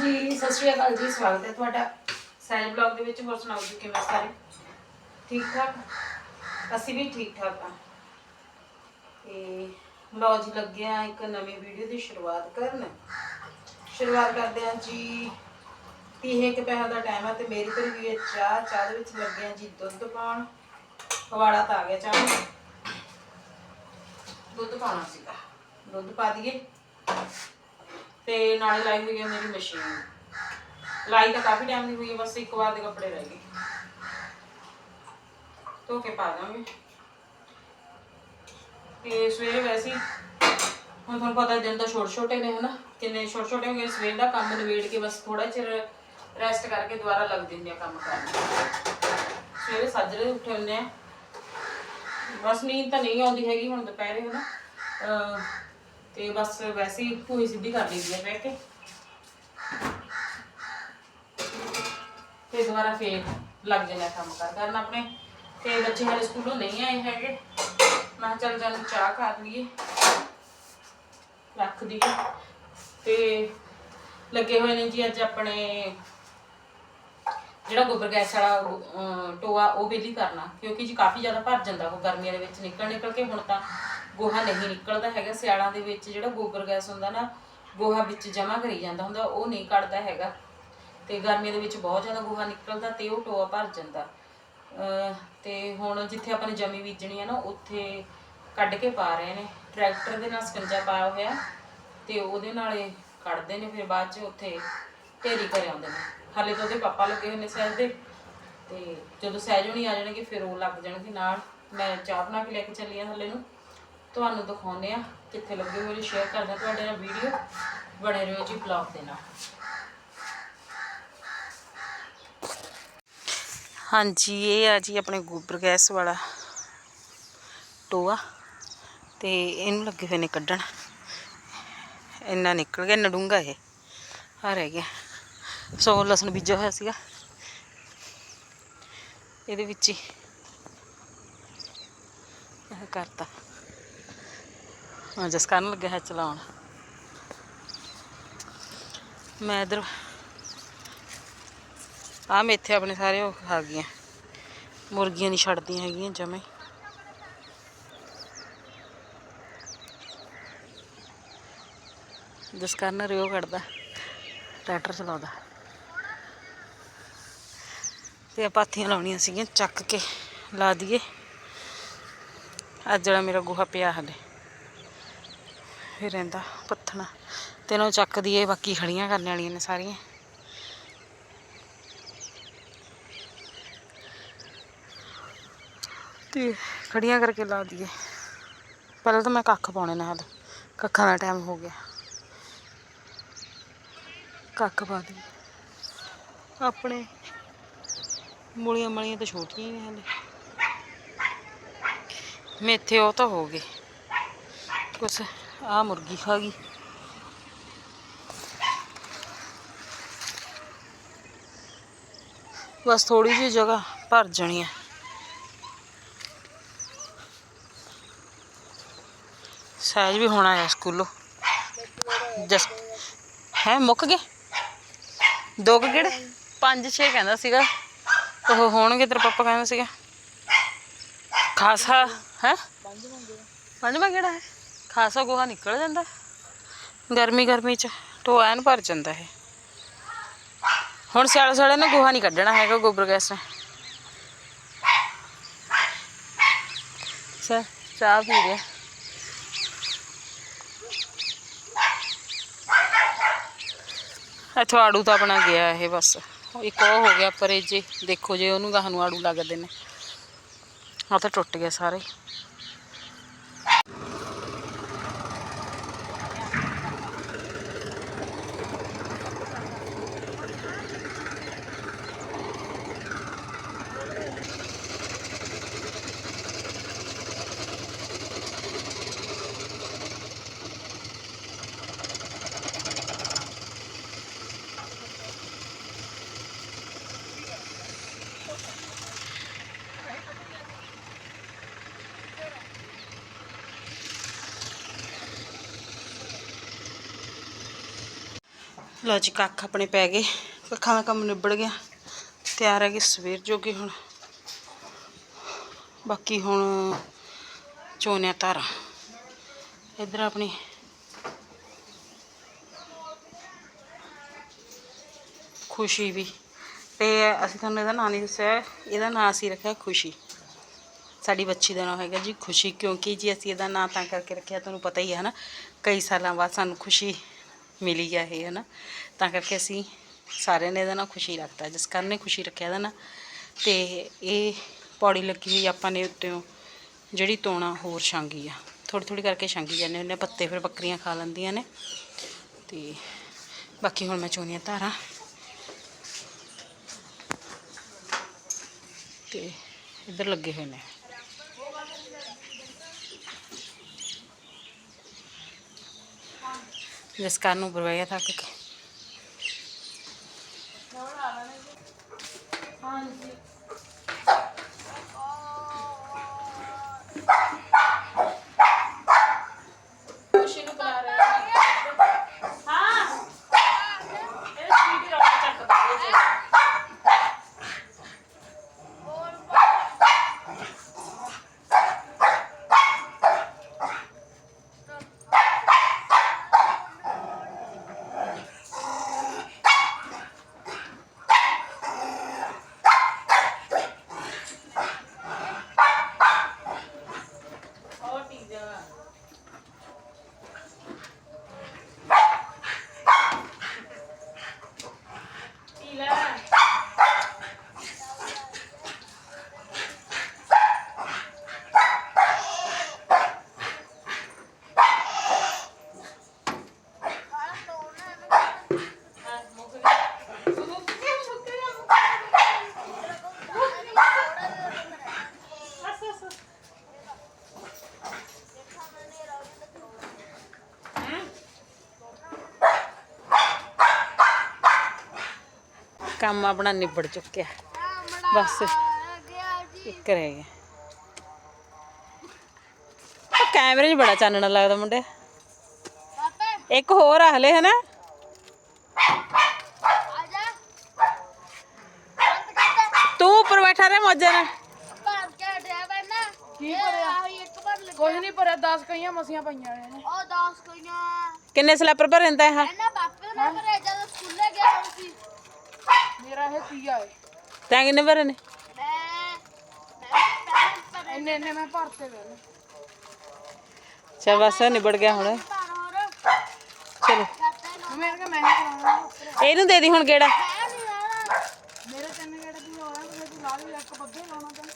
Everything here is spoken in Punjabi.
ਜੀ, ਸਤਿ ਸ਼੍ਰੀ ਅਕਾਲ ਜੀ, ਸਵਾਗਤ ਹੈ ਤੁਹਾਡਾ। ਸੈਨ ਬਲੌਗ ਦੇ ਵਿੱਚ ਹੋਰ ਸੁਣਾਓ ਜੀ, ਕਿਵੇਂ ਸਾਰੇ? ਠੀਕ ਠਾਕ? ਅਸੀਂ ਵੀ ਠੀਕ ਠਾਕ ਹਾਂ। ਤੇ ਲਓ ਜੀ ਲੱਗੇ ਆ ਇੱਕ ਨਵੀਂ ਵੀਡੀਓ ਦੀ ਸ਼ੁਰੂਆਤ ਕਰਨ। ਸ਼ੁਰੂਆਤ ਕਰਦੇ ਹਾਂ ਜੀ, ਤੀਹੇ ਕੁ ਪਹਿਰ ਦਾ ਟਾਈਮ ਆ ਤੇ ਮੇਰੀ ਤੇ ਵੀ ਚਾਹ ਚਾਹ ਦੇ ਵਿੱਚ ਲੱਗੇ ਆ ਜੀ ਦੁੱਧ ਪਾਉਣ। ਪਵਾੜਾ ਤਾਂ ਆ ਗਿਆ ਚਾਹ। ਦੁੱਧ ਪਾਉਣਾ ਸੀਗਾ। ਦੁੱਧ ਪਾ ਦਈਏ। ਤੇ ਨਾਲੇ ਲਾਈ ਹੋਈ ਹੈ ਮੇਰੀ ਮਸ਼ੀਨ ਲਾਈ ਤਾਂ ਕਾਫੀ ਟਾਈਮ ਦੀ ਹੋਈ ਹੈ ਬਸ ਇੱਕ ਵਾਰ ਦੇ ਕੱਪੜੇ ਰਹਿ ਗਏ। ਧੋ ਕੇ ਪਾ ਦਾਂਗੇ। ਤੇ ਸਵੇਰੇ ਵੈਸੇ ਹੁਣ ਤੁਹਾਨੂੰ ਪਤਾ ਦਿਨ ਤਾਂ ਛੋਟੇ ਛੋਟੇ ਨੇ, ਹਨਾ? ਕਿੰਨੇ ਛੋਟੇ ਛੋਟੇ ਹੋ ਗਏ ਸਵੇਰ ਦਾ ਕੰਮ ਨਿਬੇੜ ਕੇ ਬਸ ਥੋੜਾ ਚਿਰ ਰੈਸਟ ਕਰਕੇ ਦੁਬਾਰਾ ਲੱਗ ਦਿੰਦੇ ਆ ਕੰਮ ਕਰਨ। ਸਵੇਰੇ ਸੱਜਰੇ ਉੱਠੇ ਹੁੰਦੇ ਆ। ਬਸ ਨੀਂਦ ਤਾਂ ਨਹੀਂ ਆਉਂਦੀ ਹੈਗੀ ਹੁਣ ਦੁਪਹਿਰੇ, ਹਨਾ? ਅਹ ਤੇ ਬਸ ਵੈਸੇ ਹੀ ਭੂਈ ਸਿੱਧੀ ਕਰ ਲਈਦੀ ਹੈ ਬਹਿ ਕੇ। ਤੇ ਦੁਬਾਰਾ ਫੇਰ ਲੱਗ ਜਾਣਾ ਕੰਮ ਕਰ ਕਰਨ ਆਪਣੇ। ਤੇ ਬੱਚੇ ਮੇਰੇ ਸਕੂਲੋਂ ਨਹੀਂ ਆਏ ਹੈਗੇ। ਮੈਂ ਕਿਹਾ ਚੱਲ ਚਾਹ ਕਰ ਲਈਏ। ਰੱਖ ਦਈਏ ਤੇ ਲੱਗੇ ਹੋਏ ਨੇ ਜੀ ਅੱਜ ਆਪਣੇ ਜਿਹੜਾ ਗੋਬਰ ਗੈਸ ਵਾਲਾ ਟੋਆ ਉਹ ਬਿਜਲੀ ਕਰਨਾ। ਕਿਉਂਕਿ ਜੀ ਕਾਫੀ ਜ਼ਿਆਦਾ ਭਰ ਜਾਂਦਾ ਉਹ ਗਰਮੀਆਂ ਦੇ ਵਿੱਚ। ਨਿਕਲ ਨਿਕਲ ਕੇ ਹੁਣ ਤਾਂ ਗੋਹਾ ਨਹੀਂ ਨਿਕਲਦਾ ਹੈਗਾ ਸਿਆਲਾਂ ਦੇ ਵਿੱਚ ਜਿਹੜਾ ਗੋਬਰ ਗੈਸ ਹੁੰਦਾ ਨਾ ਗੋਹਾ ਵਿੱਚ ਜਮਾ ਕਰੀ ਜਾਂਦਾ ਹੁੰਦਾ ਉਹ ਨਹੀਂ ਕੱਢਦਾ ਹੈਗਾ। ਤੇ ਗਰਮੀਆਂ ਦੇ ਵਿੱਚ ਬਹੁਤ ਜ਼ਿਆਦਾ ਗੋਹਾ ਨਿਕਲਦਾ ਤੇ ਉਹ ਟੋਆ ਭਰ ਜਾਂਦਾ। ਅਹ, ਤੇ ਹੁਣ ਜਿੱਥੇ ਆਪਾਂ ਨੇ ਜਮੀ ਬੀਜਣੀ ਆ ਨਾ ਉੱਥੇ ਕੱਢ ਕੇ ਪਾ ਰਹੇ ਨੇ। ਟਰੈਕਟਰ ਦੇ ਨਾਲ ਸਕੰਜਾ ਪਾਇਆ ਹੋਇਆ ਤੇ ਉਹਦੇ ਨਾਲ ਇਹ ਕੱਢਦੇ ਨੇ ਫਿਰ ਬਾਅਦ ਚ ਉੱਥੇ ਢੇਰੀ ਕਰ ਆਉਂਦੇ ਨੇ। ਹਾਲੇ ਤਾਂ ਉਹਦੇ ਪਾਪਾ ਲੱਗੇ ਹੋਏ ਨੇ ਸਹਿਜ ਦੇ ਤੇ ਜਦੋਂ ਸਹਿਜ ਹੋਣੀ ਆ ਜਾਣਗੇ ਫਿਰ ਉਹ ਲੱਗ ਜਾਣਗੇ ਨਾਲ। ਮੈਂ ਚਾਹ ਬਣਾ ਕੇ ਲੈ ਕੇ ਚੱਲੀ ਆ ਥੱਲੇ ਨੂੰ। ਤੁਹਾਨੂੰ ਦਿਖਾਉਂਦੇ ਆ ਕਿੱਥੇ ਲੱਗੇ ਹੋਏ ਸ਼ੇਅਰ ਕਰਦਾ ਤੁਹਾਡੇ ਨਾਲ ਵੀਡੀਓ ਬਣੇ ਰਹੋ ਜੀ ਬਲੌਗ ਦੇ ਨਾਲ। ਹਾਂਜੀ, ਇਹ ਆ ਜੀ ਆਪਣੇ ਗੋਬਰ ਗੈਸ ਵਾਲਾ ਟੋਆ ਤੇ ਇਹਨੂੰ ਲੱਗੇ ਹੋਏ ਨੇ ਕੱਢਣ। ਇੰਨਾ ਨਿਕਲ ਗਿਆ ਨਡੂੰਗਾ ਇਹ। ਆ ਰਹਿ ਗਿਆ। ਸੋ ਲਸਣ ਬੀਜਿਆ ਹੋਇਆ ਸੀਗਾ। ਇਹਦੇ ਵਿੱਚ ਹੀ ਕਰਤਾ। ਹਾਂ ਜਸ ਕਰਨ ਲੱਗਿਆ ਹੈ ਚਲਾਉਣ। ਮੈਂ ਇਧਰ ਆ ਮੇਥੇ ਆਪਣੇ ਸਾਰੇ ਉਹ ਖਾ ਗਈਆਂ। ਮੁਰਗੀਆਂ ਨਹੀਂ ਛੱਡਦੀਆਂ ਹੈਗੀਆਂ ਜਮੇ ਜਸਕਰਨ ਰਿਓ ਕੱਢਦਾ। ਟਰੈਕਟਰ ਚਲਾਉਂਦਾ। ਤੇ ਪਾਥੀਆਂ ਲਾਉਣੀਆਂ ਸੀਗੀਆਂ, ਚੱਕ ਕੇ ਲਾ ਦਈਏ। ਅੱਜ ਜਿਹੜਾ ਮੇਰਾ ਗੋਹਾ ਪਿਆ ਹਲੇ। ਫਿਰ ਰਹਿੰਦਾ, ਪੱਥਣਾ। ਤੇ ਇਹਨੂੰ ਚੱਕ ਦਈਏ, ਬਾਕੀ ਖੜੀਆਂ ਕਰਨ ਵਾਲੀਆਂ ਨੇ ਸਾਰੀਆਂ। ਤੇ ਖੜੀਆਂ ਕਰਕੇ ਲਾ ਦਈਏ। ਪਹਿਲਾਂ ਤਾਂ ਮੈਂ ਕੱਖ ਪਾਉਣੇ ਨਾਲ ਕੱਖਾਂ ਦਾ ਟਾਈਮ ਹੋ ਗਿਆ। ਕੱਖ ਪਾ ਦਈਏ। ਆਪਣੇ ਮੂਲੀਆਂ ਮਲੀਆਂ ਤਾਂ ਛੋਟੀਆਂ ਹੀ ਨੇ ਹਲੇ। ਮੇਥੇ ਉਹ ਤਾਂ ਹੋ ਗਏ। ਕੁਛ ਆ ਮੁਰਗੀ ਖਾ ਗਈ। ਬਸ ਥੋੜੀ ਜਿਹੀ ਜਗ੍ਹਾ ਭਰ ਜਾਣੀ ਹੈ ਸਹਿਜ ਵੀ ਹੁਣ ਆਇਆ ਸਕੂਲੋਂ। ਜਸ ਹੈ, ਮੁੱਕ ਗਏ? ਦੋ ਕੁ ਕਿਹੜੇ ਪੰਜ ਛੇ ਕਹਿੰਦਾ ਸੀਗਾ। ਉਹ ਹੋਣਗੇ, ਤੇਰੇ ਪਾਪਾ ਕਹਿੰਦਾ ਸੀਗਾ। ਖਾਸਾ, ਹੈ? ਪੰਜਵਾਂ ਕਿਹੜਾ ਹੈ? ਖਾਸਾ ਗੋਹਾ ਨਿਕਲ ਜਾਂਦਾ। ਗਰਮੀ ਗਰਮੀ ਚ ਟੋਆ ਐਨ ਭਰ ਜਾਂਦਾ ਹੈ ਹੁਣ ਸਿਆਲ ਸਿਆਲੇ ਨੇ ਗੋਹਾ ਨਹੀਂ ਕੱਢਣਾ ਹੈਗਾ ਗੋਬਰ ਗੈਸ ਨੇ। ਚਲ ਚਾਹ ਪੀ ਰਿਹਾ ਇੱਥੋਂ ਆੜੂ ਤਾਂ ਆਪਣਾ ਗਿਆ ਇਹ ਬਸ। ਇੱਕ ਉਹ ਹੋ ਗਿਆ ਪਰੇ ਜੇ ਦੇਖੋ ਜੇ ਉਹਨੂੰ ਗਾਹ ਨੂੰ ਆੜੂ ਲੱਗਦੇ ਨੇ। ਆ ਤਾਂ ਟੁੱਟ ਗਿਆ ਸਾਰੇ। ਲਓ ਜੀ, ਕੱਖ ਆਪਣੇ ਪੈ ਗਏ। ਕੱਖਾਂ ਦਾ ਕੰਮ ਨਿਬੜ ਗਿਆ। ਤਿਆਰ ਹੈਗੇ ਸਵੇਰ ਜੋਗੇ ਹੁਣ। ਬਾਕੀ ਹੁਣ ਚੋਨਿਆ ਧਾਰਾਂ। ਇੱਧਰ ਆਪਣੀ ਖੁਸ਼ੀ ਵੀ। ਤੇ ਅਸੀਂ ਤੁਹਾਨੂੰ ਇਹਦਾ ਨਾਂ ਨਹੀਂ ਦੱਸਿਆ। ਇਹਦਾ ਨਾਂ ਅਸੀਂ ਰੱਖਿਆ ਖੁਸ਼ੀ। ਸਾਡੀ ਬੱਚੀ ਦਾ ਨਾਮ ਹੈਗਾ ਜੀ ਖੁਸ਼ੀ। ਕਿਉਂਕਿ ਜੀ ਅਸੀਂ ਇਹਦਾ ਨਾਂ ਤਾਂ ਕਰਕੇ ਰੱਖਿਆ, ਤੁਹਾਨੂੰ ਪਤਾ ਹੀ ਹੈ ਨਾ ਕਈ ਸਾਲਾਂ ਬਾਅਦ ਸਾਨੂੰ ਖੁਸ਼ੀ ਮਿਲੀ ਆ ਇਹ ਹੈ ਨਾ ਤਾਂ ਕਰਕੇ ਅਸੀਂ ਸਾਰਿਆਂ ਨੇ ਇਹਦਾ ਨਾ ਖੁਸ਼ੀ ਰੱਖਤਾ। ਜਿਸ ਕਾਰਨ ਨੇ ਖੁਸ਼ੀ ਰੱਖਿਆ ਇਹਦਾ ਨਾ ਤੇ ਇਹ ਪੌੜੀ ਲੱਗੀ ਹੋਈ ਆਪਾਂ ਨੇ ਉੱਤੋਂ ਜਿਹੜੀ ਤੋਣਾ ਹੋਰ ਛਾਂਗੀ ਆ। ਥੋੜੀ ਥੋੜੀ ਕਰਕੇ ਛਾਂਗੀ ਜਾਂਦੇ ਹੁੰਦੇ ਆ, ਪੱਤੇ ਫਿਰ ਬੱਕਰੀਆਂ ਖਾ ਲੈਂਦੀਆਂ ਨੇ। ਤੇ ਬਾਕੀ ਹੁਣ ਮੈਂ ਚੋਣੀਆਂ ਧਾਰਾਂ। ਤੇ ਇੱਧਰ ਲੱਗੇ ਹੋਏ ਨੇ। ਜਿਸ ਕਾਰਨ ਨੂੰ ਬਰਵਾਇਆ ਥੱਕ ਕੇ ਹਾਂਜੀ ਖੁਸ਼ੀ ਨੂੰ ਬੁਲਾ ਰਹੇ ਹਾਂ ਹਾਂ ਇਹ ਸੀਡੀ ਰੋਕ ਚੱਕ ਦੋ ਜੀ ਉਹ ਟੀਜ਼ਾ ਪੀਲਾ ਹਾਂ ਮੁੱਕ ਗਿਆ ਮੁੱਕ ਗਿਆ ਮੁੱਕ ਗਿਆ ਬਸ ਬਸ ਕੰਮ ਆਪਣਾ ਨਿਬੜ ਚੁੱਕਿਆ। ਬਸ ਇੱਕ ਰਹਿ ਗਿਆ। ਉਹ ਕੈਮਰੇ 'ਚ ਬੜਾ ਚਾਨਣਾ ਲੱਗਦਾ ਮੁੰਡੇ। ਇੱਕ ਹੋਰ ਆ ਹਲੇ ਹਨਾ? ਤੂੰ ਉੱਪਰ ਬੈਠਾ ਰਹਿ ਮੌਜਾਂ ਨਾਲ। ਕੀ ਭਰਿਆ ਕੁਝ ਨਹੀਂ ਭਰਿਆ 10 ਕਈਆਂ ਮਸੀਆਂ ਪਈਆਂ ਨੇ। ਉਹ 10 ਕੋਈਆਂ। ਕਿੰਨੇ ਸਲੈਪਰ ਭਰ ਰਹਿੰਦਾ ਇਹ? ਇਹਨਾਂ ਬਾਪੇ ਨਾਲ ਕਰੇ ਜਦੋਂ ਸਕੂਲੇ ਗਿਆ ਸੀ। ਮੇਰਾ ਇਹ ਤੈਂ ਕਿੰਨੇ ਭਰੇ ਨੇ? ਮੈਂ ਮੈਂ ਪਹਿਲਾਂ ਇੰਨੇ ਇੰਨੇ ਮੈਂ ਭਰਤੇ ਵੇ ਚਲ ਬਸ ਨਿਬੜ ਗਿਆ ਹੁਣ। ਚਲੋ। ਮੈਂ ਕਰਾਉਣਾ। ਇਹਨੂੰ ਦੇ ਦੀ ਹੁਣ ਕਿਹੜਾ ਮੇਰੇ ਤਿੰਨ ਗੇੜੇ ਤੂੰ ਆਉਣਾ ਤੇ ਤੂੰ ਲਾ ਲਈ ਇੱਕ ਲਾਉਣਾ ਤੈਨੂੰ।